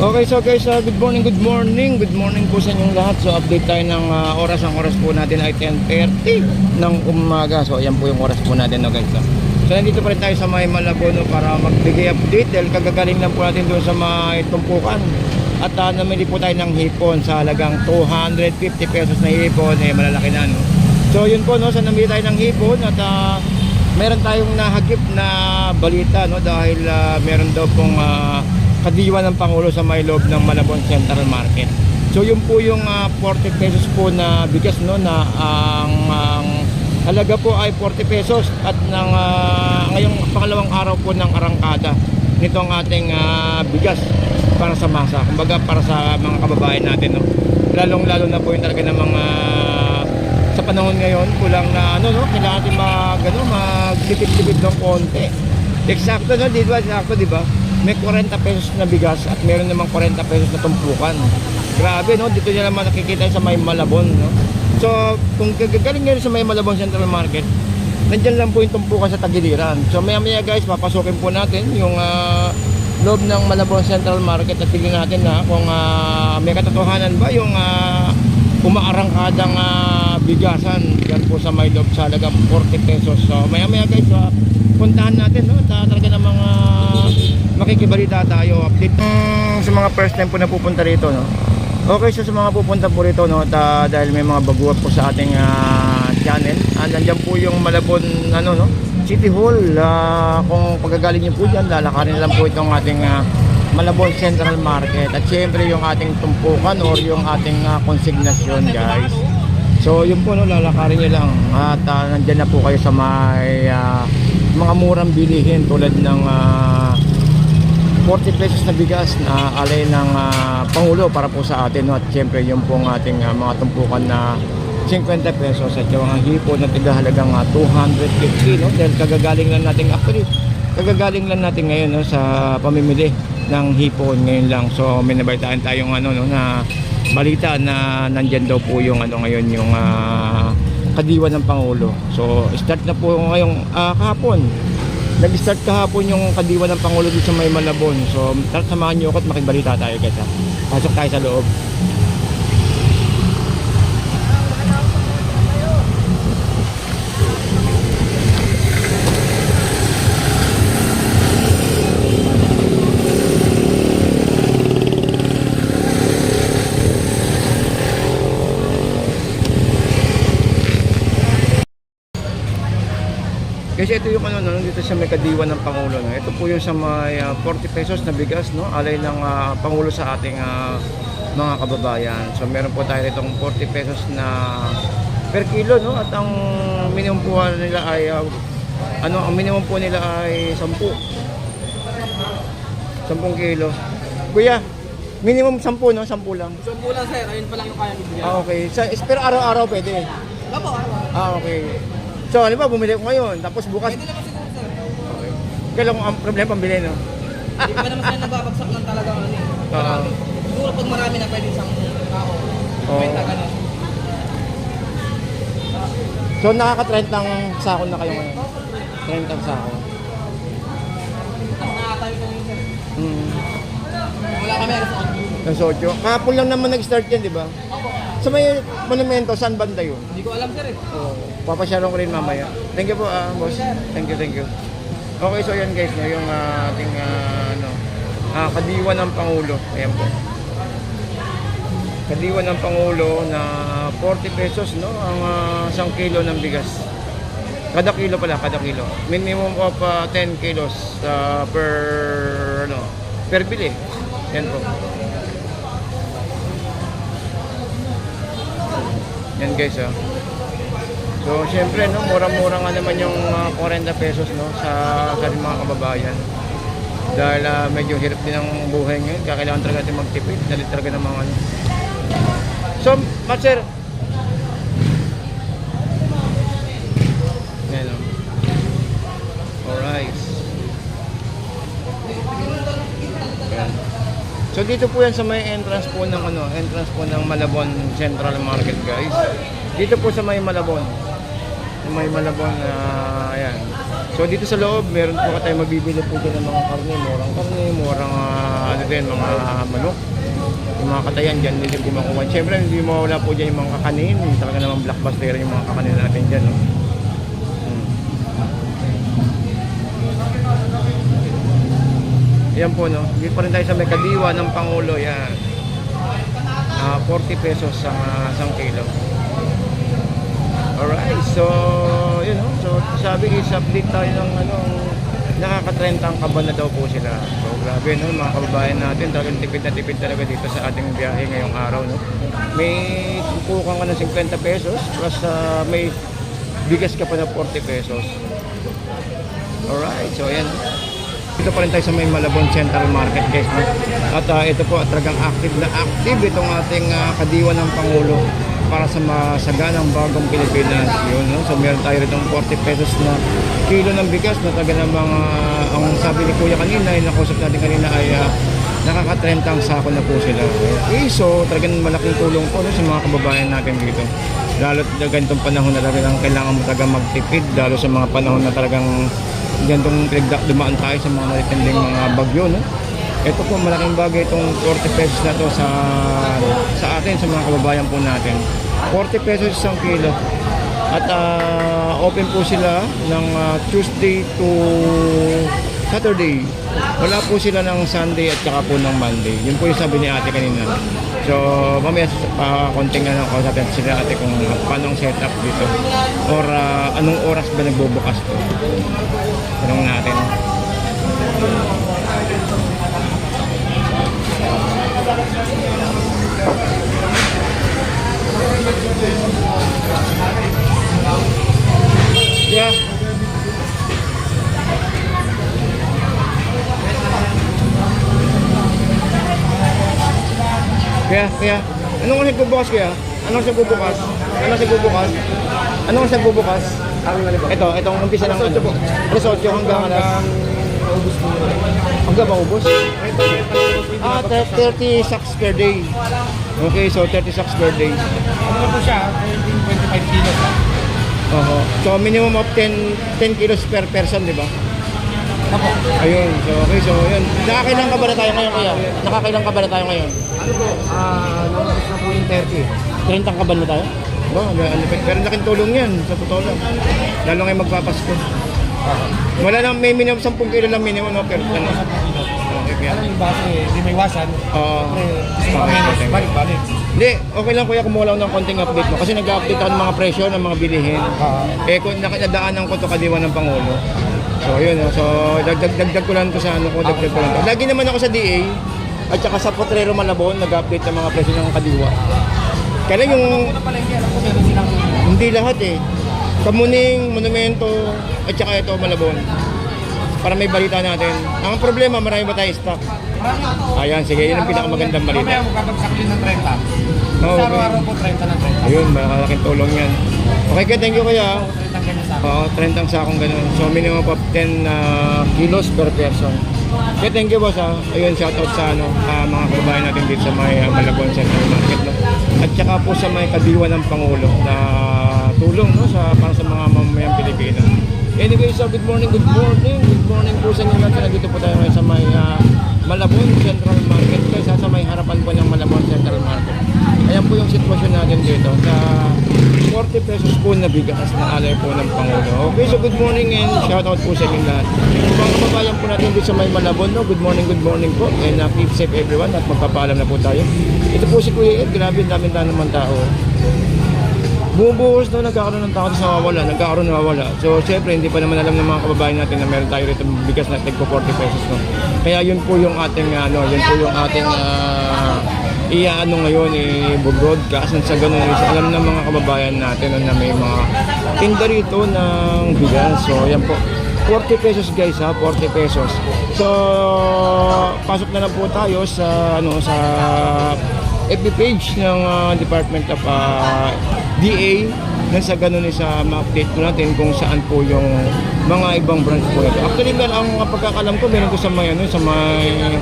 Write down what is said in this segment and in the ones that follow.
Okay, so guys, uh, good morning, good morning. Good morning po sa inyong lahat. So update tayo ng uh, oras. Ang oras po natin ay 10.30 ng umaga. So ayan po yung oras po natin, no guys. no? So nandito pa rin tayo sa may Malabono para magbigay update dahil kagagaling lang po natin doon sa may tumpukan. At uh, namili po tayo ng hipon sa halagang 250 pesos na hipon. Eh, malalaki na, no? So yun po, no? So namili tayo ng hipon at uh, meron tayong nahagip na balita, no? Dahil uh, meron daw pong uh, kadiwa ng Pangulo sa may loob ng Malabon Central Market. So yun po yung ah, 40 pesos po na bigas no na ang, ang halaga po ay 40 pesos at ng ah, ngayong pangalawang araw po ng arangkada nitong ating ah, bigas para sa masa. Kumbaga para sa mga kababayan natin no. Lalong lalo na po yung talaga ng mga sa panahon ngayon kulang na ano no kailangan natin mag ano magtipid-tipid ng konti. Eksakto no, di ba? Eksakto, di ba? May 40 pesos na bigas at meron namang 40 pesos na tumpukan. Grabe, no? Dito nyo naman nakikita sa may Malabon, no? So, kung gagaling ngayon sa may Malabon Central Market, nandyan lang po yung tumpukan sa tagiliran. So, maya maya guys, papasukin po natin yung ah, loob ng Malabon Central Market at tignan natin na kung ah, may katotohanan ba yung uh, umaarangkadang ah, bigasan yan po sa may loob sa halagang 40 pesos. So, maya maya guys, ah, puntahan natin no Ta- talaga ng mga makikibalita tayo update Mm, sa mga first time po na pupunta rito no? Okay so sa mga pupunta po rito no ta- dahil may mga baguhan po sa ating ah, channel. Ah, nandyan po yung Malabon ano no? City Hall. Ah, kung pagkagaling niyo po dyan lalakarin lang po itong ating ah, Malabon Central Market. At syempre yung ating tumpukan or yung ating ah, konsignasyon guys. So yun po no, lalakarin nyo lang. At uh, nandyan na po kayo sa may ah, mga murang bilihin tulad ng ah, 40 pesos na bigas na alay ng ah, Pangulo para po sa atin no? at syempre yung pong ating ah, mga tumpukan na 50 pesos at yung mga hipo na tigahalagang ah, 250 no? dahil kagagaling lang natin actually kagagaling lang natin ngayon no, sa pamimili ng hipon ngayon lang so may nabalitaan tayong ano no, na balita na nandyan daw po yung ano ngayon yung ah, kadiwa ng Pangulo so start na po ngayong ah, kahapon nag-start kahapon yung kadiwa ng Pangulo dito sa may Malabon so tara samahan nyo ako at makibalita tayo guys ha. pasok tayo sa loob Kasi ito yung ano, no, dito sa may kadiwa ng Pangulo. No? Ito po yung sa may ah, 40 pesos na bigas, no? alay ng ah, Pangulo sa ating ah, mga kababayan. So meron po tayo itong 40 pesos na per kilo, no? At ang minimum po nila ay, ah, ano, ang minimum po nila ay 10. 10 kilo. Kuya, minimum 10, no? 10 lang. So kulang sir, ayun pa lang yung kaya ibigay. Ah, okay. Sa, pero araw-araw pwede. Opo, araw. Ah, okay. So, ano ba, bumili ko ngayon, tapos bukas Pwede naman siguro sir. Okay. Kailan kung ang problema pambili, no? Hindi pa naman sila nababagsak lang talaga ano eh. Marami. Siguro pag marami na pwede isang tao. Oo. Kwenta ganun. So, nakaka-30 ang sako na kayo ngayon. 30 ang sako. Tapos nakatayo ko yun sir. Hmm. Wala kami alas 8. Ang sotyo. Kahapon lang naman nag-start yan, di ba? Sa may monumento, saan banda yun? Hindi ko alam sir eh. Oh, papasyalong ko rin mamaya. Thank you po, ah, boss. Thank you, thank you. Okay, so yan guys, no, yung ah, ating ah, ano, ah, kadiwa ng Pangulo. Ayan po. Kadiwa ng Pangulo na 40 pesos, no? Ang ah, isang kilo ng bigas. Kada kilo pala, kada kilo. Minimum of ah, 10 kilos ah, per, ano, per bili. Yan po. Yan guys, ah. So, syempre, no, murang-mura nga naman yung ah, 40 pesos, no, sa sa mga kababayan. Dahil ah, medyo hirap din ang buhay ngayon, kaya kailangan talaga natin magtipid, dahil talaga ng mga ano. So, Master, yan, no. Alright. Yan. So dito po yan sa may entrance po ng ano, entrance po ng Malabon Central Market, guys. Dito po sa may Malabon. May Malabon ah, ayan. So dito sa loob, meron po tayo mabibili po dyan ng mga karne, murang karne, murang ah, ano din, mga manok. Yung mga katayan hindi din po makuha. Siyempre, hindi mo wala po dyan yung mga kakanin. Talaga naman blockbuster yung mga kakanin natin dyan. No? Yan po, no? Dito pa rin tayo sa may kadiwa ng Pangulo. Yan. Ah, 40 pesos sa isang kilo. Alright, so, yun, no? So, sabi is update tayo ng ano, nakaka-30 ang kaba na daw po sila. So, grabe, no? Mga kababayan natin, talagang tipid na tipid talaga dito sa ating biyahe ngayong araw, no? May kukuha ka ng 50 pesos, plus ah, may bigas ka pa na 40 pesos. Alright, so ayan. Dito pa rin tayo sa may Malabon Central Market guys. No? At ah, ito po, talagang active na active itong ating ah, kadiwa ng Pangulo para sa masaganang bagong Pilipinas. Yun, no? So meron tayo rito 40 pesos na kilo ng bigas na taga namang ah, ang sabi ni Kuya kanina, yung nakusap natin kanina ay ah, nakaka-30 ang sako na po sila. Okay, so talagang malaking tulong po no, sa mga kababayan natin dito. Lalo na ganitong panahon na talagang kailangan mo talaga magtipid, lalo sa mga panahon na talagang ganitong pinagda- dumaan tayo sa mga matitinding mga bagyo. No? Ito po, malaking bagay itong 40 pesos na to sa, sa atin, sa mga kababayan po natin. 40 pesos isang kilo. At ah, open po sila ng ah, Tuesday to Saturday. Wala po sila ng Sunday at saka po ng Monday. Yun po yung sabi ni ate kanina. So, mamaya pa konting ano, kausapin sila ate kung paano ang setup dito. Or ah, anong oras ba nagbubukas to. Tanong natin. Yeah. Kaya, kaya, anong oras nagbubukas kaya? Anong oras nagbubukas? Anong oras nagbubukas? Anong oras nagbubukas? Ito, itong umpisa ng ano? Alas 8 hanggang alas... Hanggang maubos? Ah, 30 sacks per day. Okay, so 30 sacks per day. Ano po siya? 25 kilos. Oho. So minimum of 10 10 kilos per person, di ba? Ako. Ayun. So okay, so yun. Nakakailan ka ba na tayo ngayon kaya? Nakakailan ka ba na tayo ngayon? Ano po? Ah, naubos na po yung 30. 30 ka ba na tayo? Ba, ano, ano, pero laking tulong yan, sa totoo lang. Lalo ngayon magpapasko. Wala lang, may minimum 10 kilo lang minimum, no? Pero ano, okay, kaya. Alam yung base, hindi may iwasan. Oo. Mo menos, balik-balik. Hindi, okay lang kuya kumuha lang ng konting update mo. Kasi nag-update ako ng mga presyo ng mga bilihin. Eh, kung nakadaanan ko to kadiwa ng Pangulo. So, yun. oh. So, dagdag, dagdag ko lang to sa ano ko, dagdag ko lang to. Lagi naman ako sa DA at saka sa Potrero Malabon, nag-update ng mga presyo ng kadiwa. Kaya yung, hindi lahat eh. Kamuning, Monumento, at saka ito, Malabon. Para may balita natin. Ang problema, marami ba tayo stock? Ayan, sige, yun ang pinakamagandang balita. Mamaya magkabagsak din ng 30. Oo, Sa okay. araw-araw po 30 ng 30. Ayun, malaking tulong yan. Okay, kaya thank you kuya. 30 ang ganyan sa akin. Oo, 30 ang sakong ganun. So minimum of 10 uh, kilos per person. Okay, thank you boss ha. Ayun, shout out sa ano, ah, mga kababayan natin dito sa may uh, Malabon Central Market. No? At saka po sa may kadiwa ng Pangulo na tulong no, sa, para sa mga mamamayang Pilipino. Anyway, so good morning, good morning. Good morning po sa inyo lahat. Nandito po tayo ngayon sa may ah, Malabon Central Market. Kaya sa may harapan po ng Malabon Central Market. Ayan po yung sitwasyon natin dito sa 40 pesos po na bigas na alay po ng Pangulo. Okay, so good morning and shout out po sa inyo lahat. Mga kababayan po natin dito sa may Malabon, no? good morning, good morning po. And uh, keep safe everyone at magpapaalam na po tayo. Ito po si Kuya Ed, grabe, ang dami naman tao. Bumubuhos daw nagkakaroon ng tao sa nawawala, nagkakaroon nawawala. So, syempre, hindi pa naman alam ng mga kababayan natin na meron tayo rito bigas na tigpo 40 pesos. No? Kaya yun po yung ating, ano, yun po yung ating uh, iaano ngayon, i-broadcast sa ganun. So, alam ng mga kababayan natin na may mga tinda rito ng bigas. So, yan po. 40 pesos guys ha, 40 pesos. So, pasok na lang po tayo sa ano sa FB page ng ah, Department of ah, DA nang sa ganun eh, sa ma-update po natin kung saan po yung mga ibang branch po nito. Actually, meron ang pagkakalam ko meron ko sa may ano sa may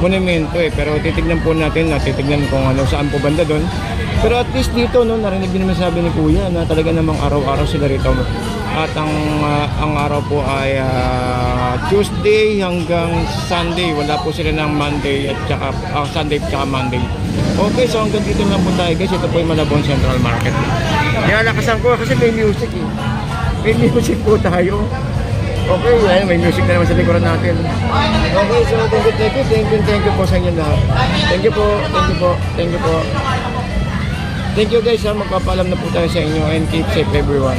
monumento eh pero titignan po natin na titignan kung ano saan po banda doon. Pero at least dito no narinig din naman sabi ni Kuya na talaga namang araw-araw sila rito At ang ah, ang araw po ay ah, Tuesday hanggang Sunday. Wala po sila ng Monday at saka ah, Sunday at saka Monday. Okay, so hanggang dito lang po tayo guys. Ito po yung Malabon Central Market. Nilalakasan ko kasi may music eh. May music po tayo. Okay, ayun, may music na naman sa likuran natin. Okay, so thank you, thank you, thank you, thank you po sa inyo lahat. Thank you po, thank you po, thank you po. Thank you guys ha, magpapaalam na po tayo sa inyo and keep safe everyone.